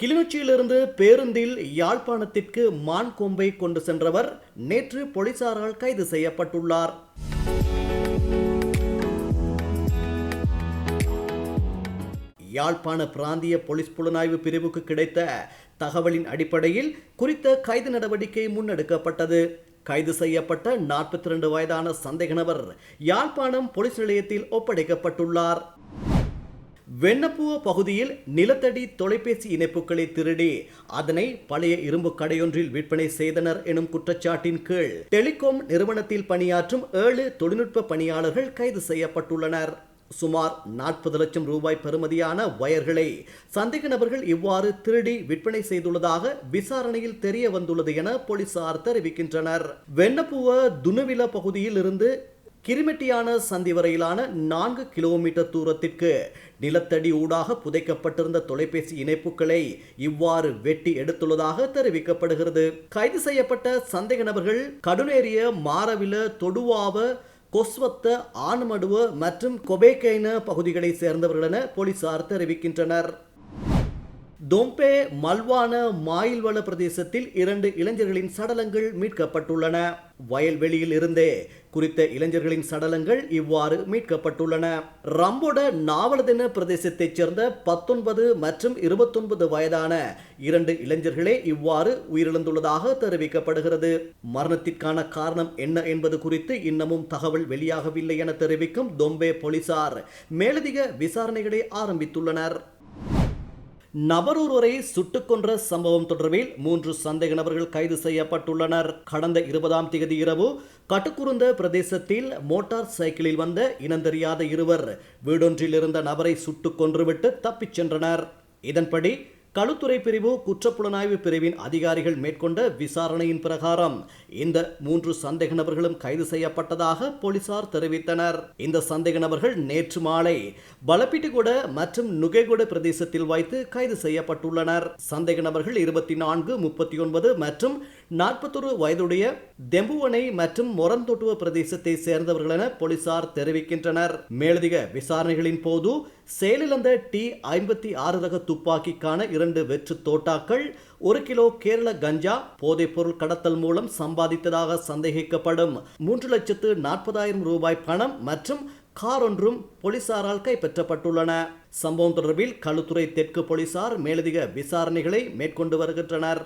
கிளிநொச்சியிலிருந்து பேருந்தில் யாழ்ப்பாணத்திற்கு மான் கொம்பை கொண்டு சென்றவர் நேற்று போலீசாரால் கைது செய்யப்பட்டுள்ளார். யாழ்ப்பாண பிராந்திய போலீஸ் புலனாய்வு பிரிவுக்கு கிடைத்த தகவலின் அடிப்படையில் குறித்த கைது நடவடிக்கை முன்னெடுக்கப்பட்டது. கைது செய்யப்பட்ட நாற்பத்தி ரெண்டு வயதான சந்தேக நபர் யாழ்ப்பாணம் போலீஸ் நிலையத்தில் ஒப்படைக்கப்பட்டுள்ளார். வெண்ணப்புவ பகுதியில் நிலத்தடி தொலைபேசி இணைப்புகளை திருடி அதனை பழைய இரும்பு கடையொன்றில் விற்பனை செய்தனர் எனும் குற்றச்சாட்டின் கீழ் டெலிகாம் நிறுவனத்தில் பணியாற்றும் ஏழு தொழில்நுட்ப பணியாளர்கள் கைது செய்யப்பட்டுள்ளனர். சுமார் நாற்பது லட்சம் ரூபாய் பெறுமதியான வயர்களை சந்தேக நபர்கள் இவ்வாறு திருடி விற்பனை செய்துள்ளதாக விசாரணையில் தெரிய வந்துள்ளது என போலீசார் தெரிவிக்கின்றனர். வெண்ணப்புவ துணுவில பகுதியில் இருந்து கிருமிட்டியான சந்தி வரையிலான நான்கு கிலோமீட்டர் தூரத்திற்கு நிலத்தடி ஊடாக புதைக்கப்பட்டிருந்த தொலைபேசி இணைப்புகளை இவ்வாறு வெட்டி எடுத்துள்ளதாக தெரிவிக்கப்படுகிறது. கைது செய்யப்பட்ட சந்தேக நபர்கள் கடுநேரிய மாரவில தொடுவாவ கொஸ்வத்த ஆனமடுவ மற்றும் கொபேகைன பகுதிகளை சேர்ந்தவர்கள் என போலீசார் தெரிவிக்கின்றனர். தொம்பே மல்வான மாயில்வள பிரதேசத்தில் இரண்டு இளைஞர்களின் சடலங்கள் மீட்கப்பட்டுள்ளன. வயல்வெளியில் இருந்தே குறித்த இளைஞர்களின் சடலங்கள் இவ்வாறு மீட்கப்பட்டுள்ளன. ரம்போட நாவலதென பிரதேசத்தைச் சேர்ந்த பத்தொன்பது மற்றும் இருபத்தொன்பது வயதான இரண்டு இளைஞர்களே இவ்வாறு உயிரிழந்துள்ளதாக தெரிவிக்கப்படுகிறது. மரணத்திற்கான காரணம் என்ன என்பது குறித்து இன்னமும் தகவல் வெளியாகவில்லை என தெரிவிக்கும் தொம்பே போலீசார் மேலதிக விசாரணைகளை ஆரம்பித்துள்ளனர். நபர் ஒருவரை சுட்டுக் கொன்ற சம்பவம் தொடர்பில் மூன்று சந்தேக நபர்கள் கைது செய்யப்பட்டுள்ளனர். கடந்த இருபதாம் தேதி இரவு கட்டுக்குருந்த பிரதேசத்தில் மோட்டார் சைக்கிளில் வந்த இனந்தெரியாத இருவர் வீடொன்றில் இருந்த நபரை சுட்டுக் கொன்றுவிட்டு தப்பிச் சென்றனர். இதன்படி களுத்துறை பிரிவு குற்றப்புலனாய்வு பிரிவின் அதிகாரிகள் மேற்கொண்ட விசாரணையின் பிரகாரம் இந்த மூன்று சந்தேக நபர்களும் கைது செய்யப்பட்டதாக போலீசார் தெரிவித்தனர். இந்த சந்தேக நபர்கள் நேற்று மாலை பலப்பிட்டிகுட மற்றும் நுகைகுட பிரதேசத்தில் வைத்து கைது செய்யப்பட்டுள்ளனர். சந்தேக நபர்கள் இருபத்தி நான்கு முப்பத்தி ஒன்பது மற்றும் நாற்பத்தொரு வயதுடைய தெம்புவனை மற்றும் மொரந்தொட்டுவ பிரதேசத்தை சேர்ந்தவர்கள் என போலீசார் தெரிவிக்கின்றனர். மேலதிக விசாரணைகளின் போது செயலிழந்த டி ஐம்பத்தி ஆறு ரக துப்பாக்கிக்கான இரண்டு வெற்று தோட்டாக்கள் ஒரு கிலோ கேரள கஞ்சா போதைப்பொருள் கடத்தல் மூலம் சம்பாதித்ததாக சந்தேகிக்கப்படும். மூன்று லட்சத்து நாற்பதாயிரம் ரூபாய் பணம் மற்றும் கார் ஒன்றும் போலீசாரால் கைப்பற்றப்பட்டுள்ளன. சம்பவம் தொடர்பில் களுத்துறை தெற்கு போலீசார் மேலதிக விசாரணைகளை மேற்கொண்டு வருகின்றனர்.